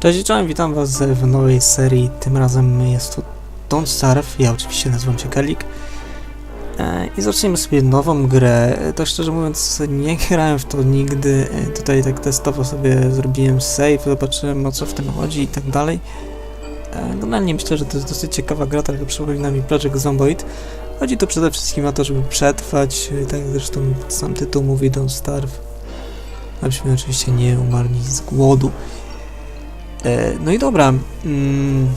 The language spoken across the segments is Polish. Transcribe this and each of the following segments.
Cześć, cześć, witam was w nowej serii. Tym razem jest to Don't Starve. Ja oczywiście nazywam się Kelik. E, I zaczniemy sobie nową grę. Tak szczerze mówiąc, nie grałem w to nigdy. E, Tutaj tak testowo sobie zrobiłem save, zobaczyłem o co w tym chodzi i tak dalej. Generalnie myślę, że to jest dosyć ciekawa gra, trochę przypomina mi Project Zomboid. Chodzi tu przede wszystkim o to, żeby przetrwać, tak jak zresztą sam tytuł mówi Don't Starve. Abyśmy oczywiście nie umarli z głodu. E, No i dobra, mm,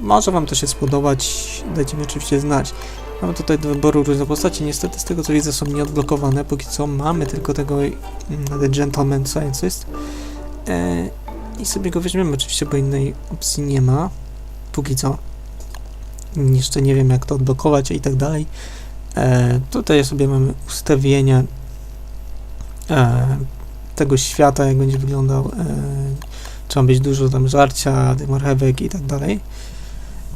może Wam to się spodobać, dajcie mi oczywiście znać. Mamy tutaj do wyboru różne postaci, niestety z tego co widzę są nieodblokowane, póki co mamy tylko tego mm, The Gentleman Scientist. E, I sobie go weźmiemy oczywiście, bo innej opcji nie ma, póki co. Jeszcze nie wiem jak to odblokować i tak dalej. E, Tutaj sobie mamy ustawienia tego świata, jak będzie wyglądał trzeba być dużo tam żarcia, marchewek i tak dalej.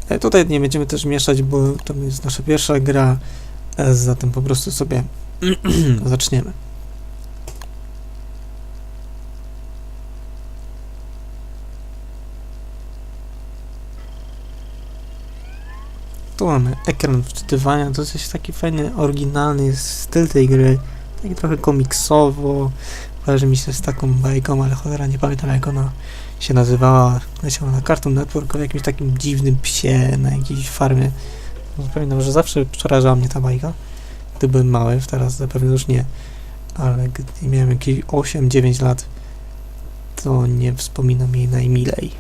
E, Tutaj nie będziemy też mieszać, bo to jest nasza pierwsza gra, e, zatem po prostu sobie zaczniemy. Tu mamy ekran wczytywania, to jest taki fajny, oryginalny styl tej gry, taki trochę komiksowo, kojarzy mi się z taką bajką, ale cholera nie pamiętam jak ona się nazywała, leciała na Cartoon Network o jakimś takim dziwnym psie na jakiejś farmie. No, Pamiętam, że zawsze przerażała mnie ta bajka, gdy byłem mały, teraz zapewne już nie, ale gdy miałem jakieś 8-9 lat, to nie wspominam jej najmilej.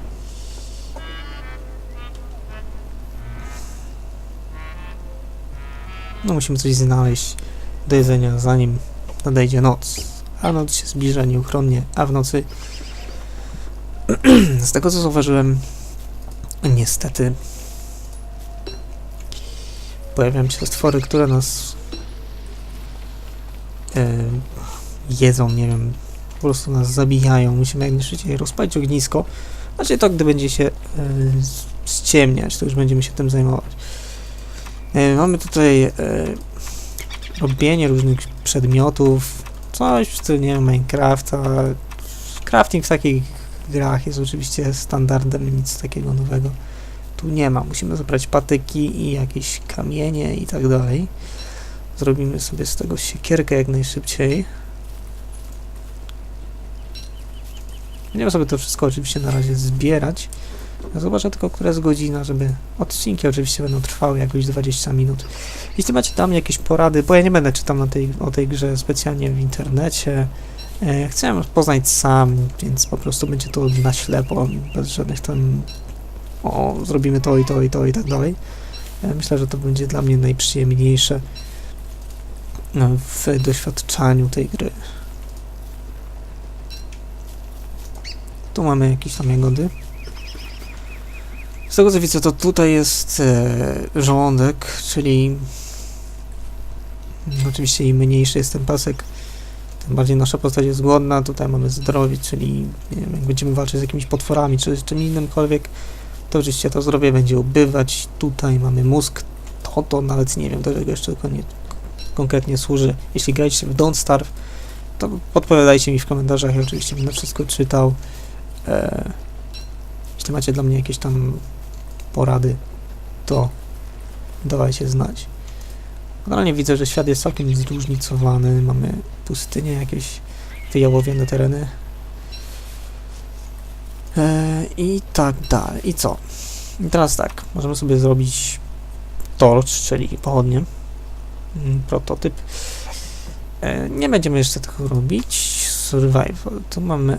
No musimy coś znaleźć do jedzenia zanim nadejdzie noc, a noc się zbliża nieuchronnie, a w nocy z tego co zauważyłem, niestety pojawiają się stwory, które nas e, jedzą, nie wiem, po prostu nas zabijają. Musimy jak najszybciej rozpalić ognisko. Znaczy to, gdy będzie się e, ściemniać, to już będziemy się tym zajmować. E, mamy tutaj e, robienie różnych przedmiotów, coś w stylu, nie wiem, Minecrafta. Crafting w takich grach jest oczywiście standardem, nic takiego nowego tu nie ma. Musimy zebrać patyki i jakieś kamienie i tak dalej. Zrobimy sobie z tego siekierkę jak najszybciej. Będziemy sobie to wszystko oczywiście na razie zbierać. Ja Zobaczę tylko, która jest godzina, żeby odcinki oczywiście będą trwały jakoś 20 minut. Jeśli macie tam jakieś porady, bo ja nie będę czytał na tej, o tej grze specjalnie w internecie, E, Chciałem poznać sam, więc po prostu będzie to na ślepo, bez żadnych tam o, zrobimy to i to i to i tak dalej. E, Myślę, że to będzie dla mnie najprzyjemniejsze no, w doświadczaniu tej gry. Tu mamy jakieś tam jagody. Z tego co widzę, to tutaj jest e, żołądek, czyli oczywiście im mniejszy jest ten pasek, tym bardziej nasza postać jest głodna, tutaj mamy zdrowie, czyli wiem, jak będziemy walczyć z jakimiś potworami, czy z czym innymkolwiek, to oczywiście to zdrowie będzie ubywać. Tutaj mamy mózg, to to nawet nie wiem, do czego jeszcze konkretnie służy. Jeśli graliście w Don't Starve, to podpowiadajcie mi w komentarzach, ja oczywiście będę wszystko czytał. E, jeśli macie dla mnie jakieś tam porady, to dawajcie znać. Generalnie widzę, że świat jest całkiem zróżnicowany. Mamy pustynie, jakieś wyjałowione tereny. E, I tak dalej. I co? I teraz tak, możemy sobie zrobić torch, czyli pochodnie. Mm, Prototyp. E, nie będziemy jeszcze tego robić. Survival. Tu mamy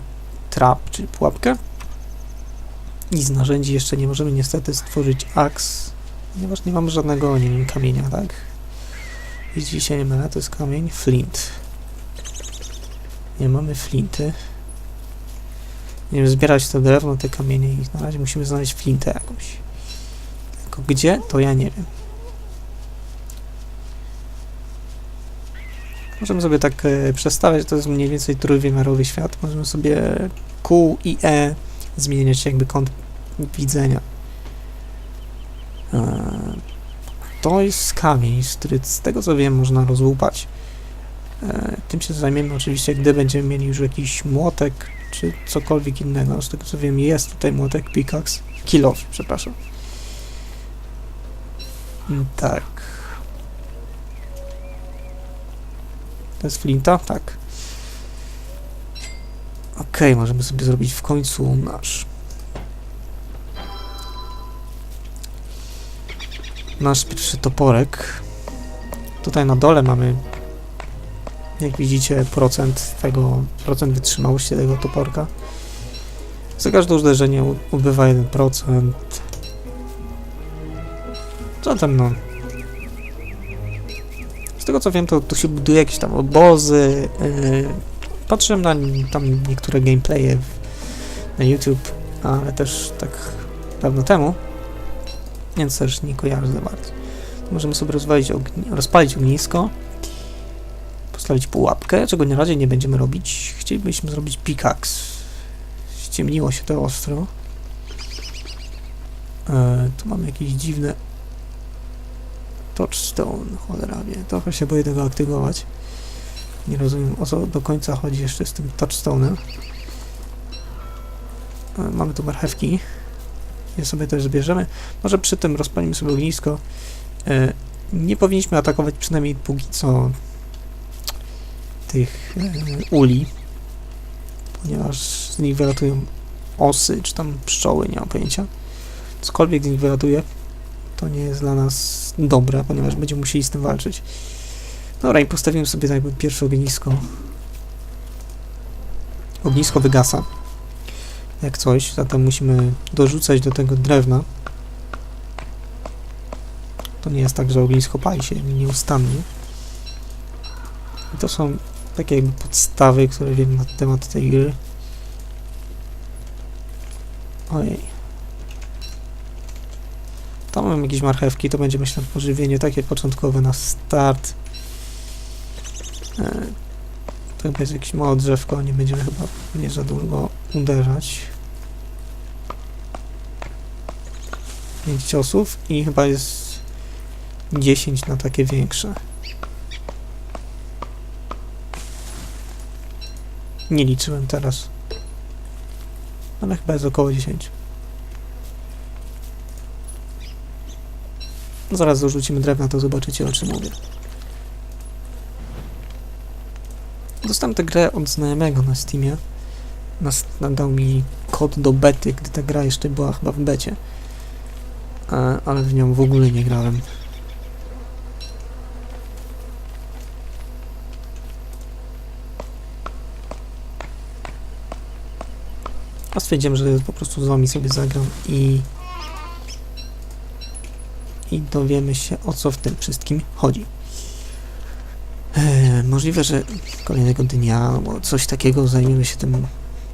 trap, czyli pułapkę. I z narzędzi jeszcze nie możemy niestety stworzyć axe, ponieważ nie mamy żadnego, nie wiem, kamienia, tak? Jeśli się nie mylę, to jest kamień flint. Nie mamy flinty. Nie wiem, zbierać to drewno, te kamienie i na razie musimy znaleźć flintę jakąś. Tylko gdzie, to ja nie wiem. Możemy sobie tak e, przestawiać, to jest mniej więcej trójwymiarowy świat. Możemy sobie Q i E zmieniać jakby kąt widzenia. E, to jest kamień, który z tego co wiem można rozłupać. E, tym się zajmiemy oczywiście, gdy będziemy mieli już jakiś młotek czy cokolwiek innego. Z tego co wiem, jest tutaj młotek pickaxe. Kill off, przepraszam. Mm, Tak. To jest flinta? Tak. Okej, możemy sobie zrobić w końcu nasz. Nasz pierwszy toporek. Tutaj na dole mamy, jak widzicie, procent tego, procent wytrzymałości tego toporka. Za każde uderzenie ubywa 1%. Zatem no. Z tego co wiem, to tu się buduje jakieś tam obozy. Yy, patrzyłem na tam niektóre gameplaye na YouTube, ale też tak dawno temu, więc też nie kojarzę za bardzo. Możemy sobie rozwalić ogni- rozpalić ognisko, postawić pułapkę, czego na razie nie będziemy robić. Chcielibyśmy zrobić pickaxe. Ściemniło się to ostro. E, tu mamy jakieś dziwne touchstone, cholera wie. Trochę się boję tego aktywować. Nie rozumiem o co do końca chodzi jeszcze z tym touchstone'em. E, mamy tu marchewki. Je sobie też zbierzemy. Może przy tym rozpalimy sobie ognisko. E, nie powinniśmy atakować przynajmniej póki co tych e, uli, ponieważ z nich wylatują osy, czy tam pszczoły, nie mam pojęcia. Cokolwiek z nich wylatuje, to nie jest dla nas dobre, ponieważ będziemy musieli z tym walczyć. Dobra, i postawimy sobie jakby pierwsze ognisko. Ognisko wygasa. Jak coś, zatem musimy dorzucać do tego drewna. To nie jest tak, że ognisko pali się nieustannie. I to są takie jakby podstawy, które wiem na temat tej gry. Ojej. Tam mam jakieś marchewki, to będzie myślę pożywienie takie początkowe na start. E, to chyba jest jakieś małe drzewko, nie będziemy chyba nie za długo uderzać. 5 ciosów i chyba jest 10 na takie większe. Nie liczyłem teraz. Ale chyba jest około 10. Zaraz dorzucimy drewna, to zobaczycie o czym mówię. Dostałem tę grę od znajomego na Steamie. Nas, nadał mi kod do bety, gdy ta gra jeszcze była chyba w becie. E, ale w nią w ogóle nie grałem. A stwierdziłem, że po prostu z wami sobie zagram i i dowiemy się o co w tym wszystkim chodzi. Możliwe, że kolejnego dnia albo coś takiego zajmiemy się tym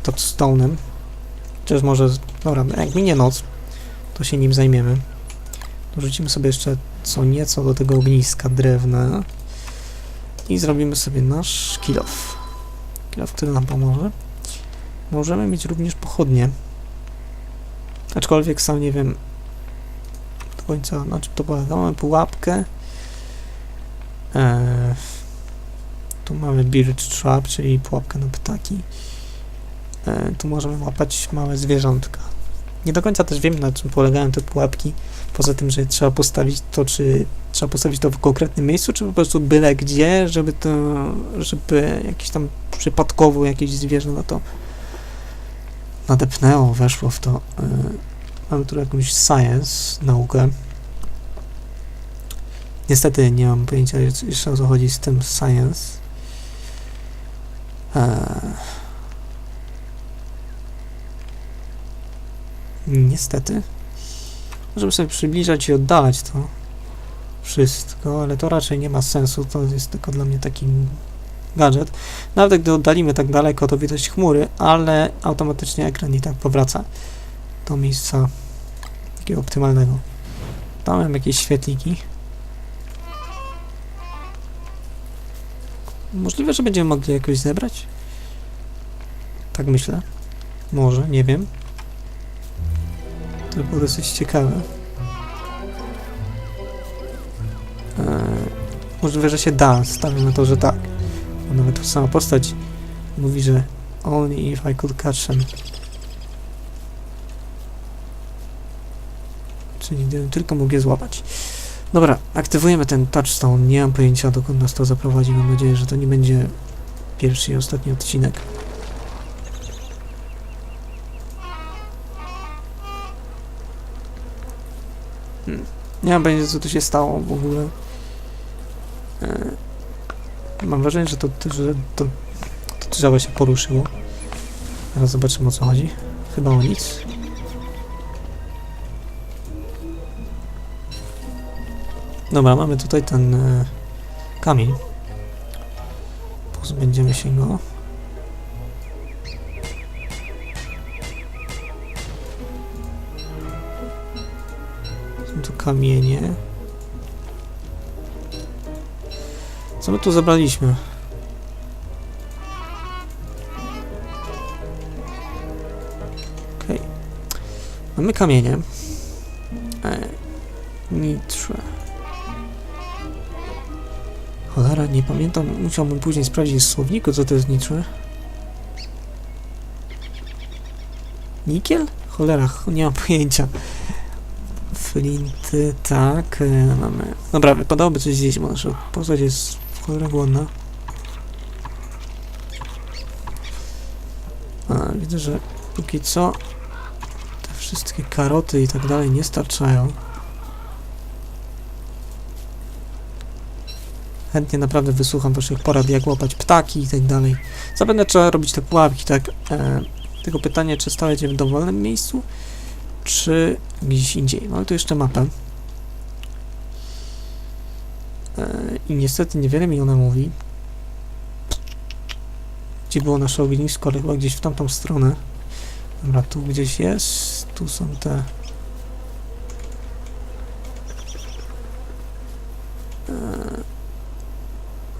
Touchstone'em. Chociaż może, dobra, jak minie noc, to się nim zajmiemy. Dorzucimy sobie jeszcze co nieco do tego ogniska drewna i zrobimy sobie nasz. Kill off, który nam pomoże. Możemy mieć również pochodnie. Aczkolwiek sam nie wiem do końca na czym to polega. Mamy pułapkę. Eee, tu mamy bird trap, czyli pułapkę na ptaki. Eee, tu możemy łapać małe zwierzątka. Nie do końca też wiem na czym polegają te pułapki. Poza tym, że trzeba postawić to, czy trzeba postawić to w konkretnym miejscu, czy po prostu byle gdzie, żeby to, żeby jakieś tam przypadkowo jakieś zwierzę na to nadepnęło, weszło w to. Yy, mamy tu jakąś science, naukę. Niestety nie mam pojęcia jeszcze o co chodzi z tym science. Eee. Niestety. Możemy sobie przybliżać i oddalać to wszystko, ale to raczej nie ma sensu. To jest tylko dla mnie taki gadżet. Nawet gdy oddalimy tak daleko, to widać chmury, ale automatycznie ekran i tak powraca do miejsca takiego optymalnego. Tam mam jakieś świetliki. Możliwe, że będziemy mogli jakoś zebrać? Tak myślę. Może, nie wiem. To było dosyć ciekawe. Eee, możliwe, że się da. Stawiam na to, że tak. Bo nawet sama postać mówi, że only if I could catch them. Czyli gdybym tylko mógł je złapać. Dobra, aktywujemy ten touchstone. Nie mam pojęcia dokąd nas to zaprowadzi. Mam nadzieję, że to nie będzie pierwszy i ostatni odcinek. Hmm. Nie mam pojęcia co tu się stało w ogóle. E, Mam wrażenie, że to, że to, to drzewo się poruszyło. Teraz zobaczymy o co chodzi. Chyba o nic. Dobra, mamy tutaj ten e, kamień. Pozbędziemy się go. Są tu kamienie. Co my tu zabraliśmy? Okej. Mamy kamienie. E, nitrze. Cholera, nie pamiętam. Musiałbym później sprawdzić w słowniku, co to jest nitrze. Nikiel? Cholera, ch- nie mam pojęcia. Flinty, tak, e, mamy. Dobra, wypadałoby coś zjeść, bo nasza postać jest w cholerę głodna. A, widzę, że póki co te wszystkie karoty i tak dalej nie starczają. Chętnie naprawdę wysłucham waszych porad, jak łapać ptaki i tak dalej. Zapewne trzeba robić te pułapki, tak? E, tylko pytanie, czy stawiać w dowolnym miejscu, czy gdzieś indziej. Mamy tu jeszcze mapę. E, I niestety niewiele mi ona mówi. Gdzie było nasze ognisko, ale chyba gdzieś w tamtą stronę. Dobra, tu gdzieś jest. Tu są te...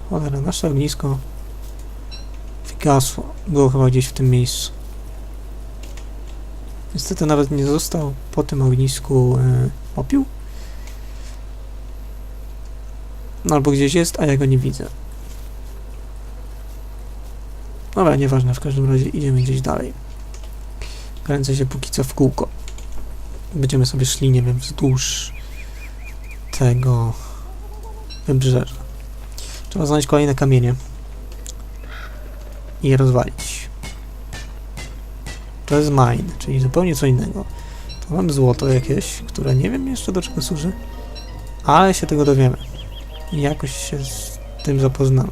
Cholera, nasze ognisko wygasło. Było chyba gdzieś w tym miejscu. Niestety nawet nie został po tym ognisku e. No albo gdzieś jest, a ja go nie widzę. Dobra, nieważne, w każdym razie idziemy gdzieś dalej. Kręcę się póki co w kółko. Będziemy sobie szli, nie wiem, wzdłuż tego wybrzeża. Trzeba znaleźć kolejne kamienie i je rozwalić. To jest mine, czyli zupełnie co innego. To mamy złoto jakieś, które nie wiem jeszcze do czego służy, ale się tego dowiemy. I jakoś się z tym zapoznamy.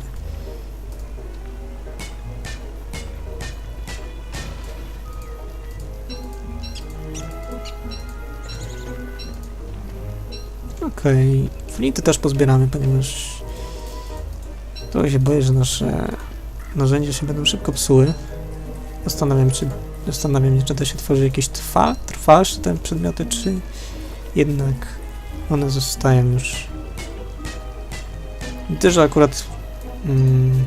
Okej, flinty też pozbieramy, ponieważ trochę się boję, że nasze narzędzia się będą szybko psuły. Zastanawiam, czy Zastanawiam się, czy to się tworzy jakieś trwa, trwalsze te przedmioty, czy jednak one zostają już. Że akurat mm,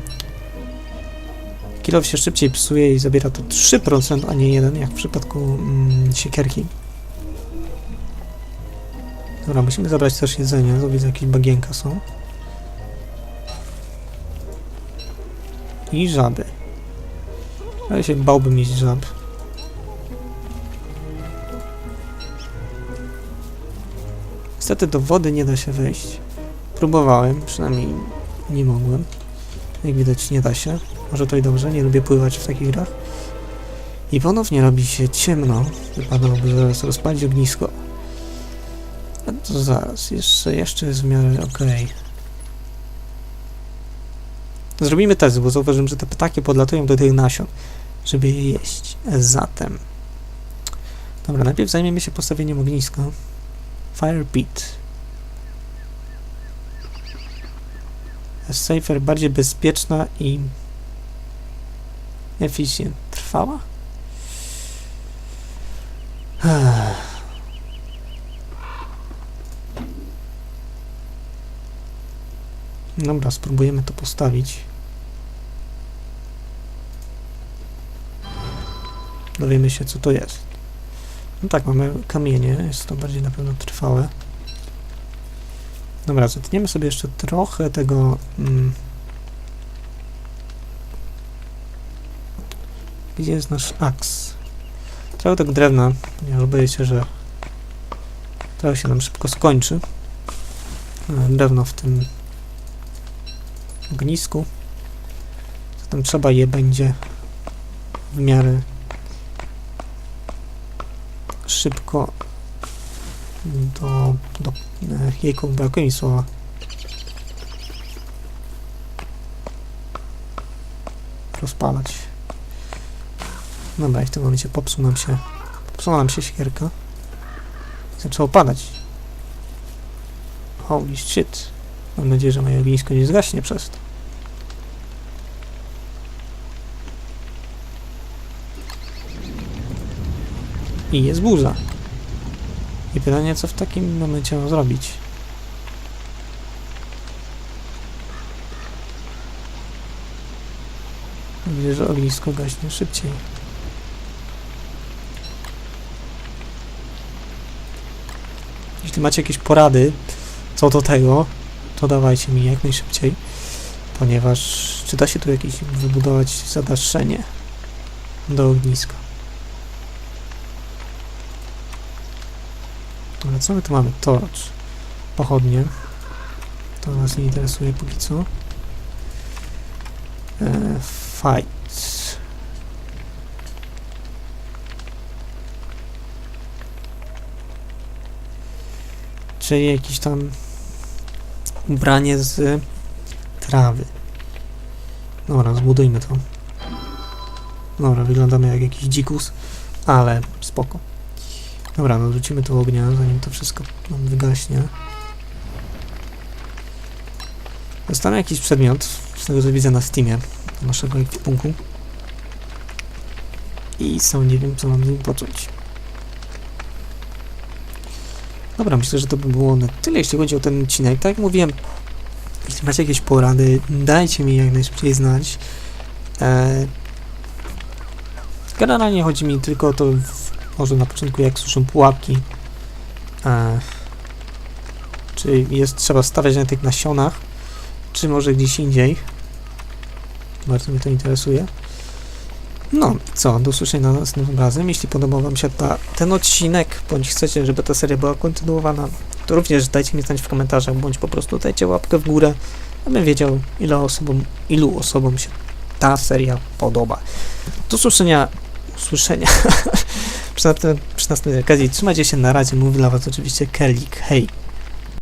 się szybciej psuje i zabiera to 3%, a nie 1, jak w przypadku mm, siekierki. Dobra, musimy zabrać też jedzenie. To widzę, jakieś bagienka są. I żaby. Ale się bałbym mieć żab. Niestety do wody nie da się wejść. Próbowałem, przynajmniej nie mogłem. Jak widać nie da się. Może to i dobrze, nie lubię pływać w takich grach. I ponownie robi się ciemno. Wypadałoby zaraz rozpalić ognisko. A to zaraz, jeszcze, jeszcze jest w miarę okej. Zrobimy test, bo zauważyłem, że te ptaki podlatują do tych nasion, żeby je jeść. Zatem... Dobra, najpierw zajmiemy się postawieniem ogniska. Fire pit. Safer, bardziej bezpieczna i efficient. Trwała? Dobra, spróbujemy to postawić. Dowiemy się, co to jest. No tak, mamy kamienie, jest to bardziej na pewno trwałe. Dobra, zetniemy sobie jeszcze trochę tego... Mm, Gdzie jest nasz aks? Trochę tak drewna. Ja boję się, że trochę się nam szybko skończy. E, Drewno w tym ognisku. Zatem trzeba je będzie w miarę szybko do, do e, jejku, brakuje mi słowa. Rozpalać. Dobra, i w tym momencie popsuł nam się, popsuła nam się siekierka. Zaczęło padać. Holy shit. Mam nadzieję, że moje ognisko nie zgaśnie przez to. I jest burza. I pytanie, co w takim momencie mam zrobić? Widzę, że ognisko gaśnie szybciej. Jeśli macie jakieś porady co do tego, to dawajcie mi jak najszybciej, ponieważ czy da się tu jakieś wybudować zadaszenie do ogniska? Ale co my tu mamy? Torcz. Pochodnie. To nas nie interesuje póki co. E, fight. Czyli jakieś tam ubranie z trawy. Dobra, zbudujmy to. Dobra, wyglądamy jak jakiś dzikus, ale spoko. Dobra, no wrzucimy to ognia, zanim to wszystko nam wygaśnie. Dostanę jakiś przedmiot, z tego co widzę na Steamie, naszego ekwipunku. I sam nie wiem, co mam z nim począć. Dobra, myślę, że to by było na tyle, jeśli chodzi o ten odcinek. Tak jak mówiłem, jeśli macie jakieś porady, dajcie mi jak najszybciej znać. E, generalnie chodzi mi tylko o to, w, może na początku, jak suszą pułapki. E, czy jest trzeba stawiać na tych nasionach, czy może gdzieś indziej. Bardzo mnie to interesuje. No, co, do usłyszenia następnym razem. Jeśli podobał Wam się ta, ten odcinek, bądź chcecie, żeby ta seria była kontynuowana, to również dajcie mi znać w komentarzach, bądź po prostu dajcie łapkę w górę, abym wiedział, ile osobom, ilu osobom się ta seria podoba. Do usłyszenia, usłyszenia przy, następnej, przy następnej okazji. Trzymajcie się na razie, mówi dla Was oczywiście Kelik. Hej!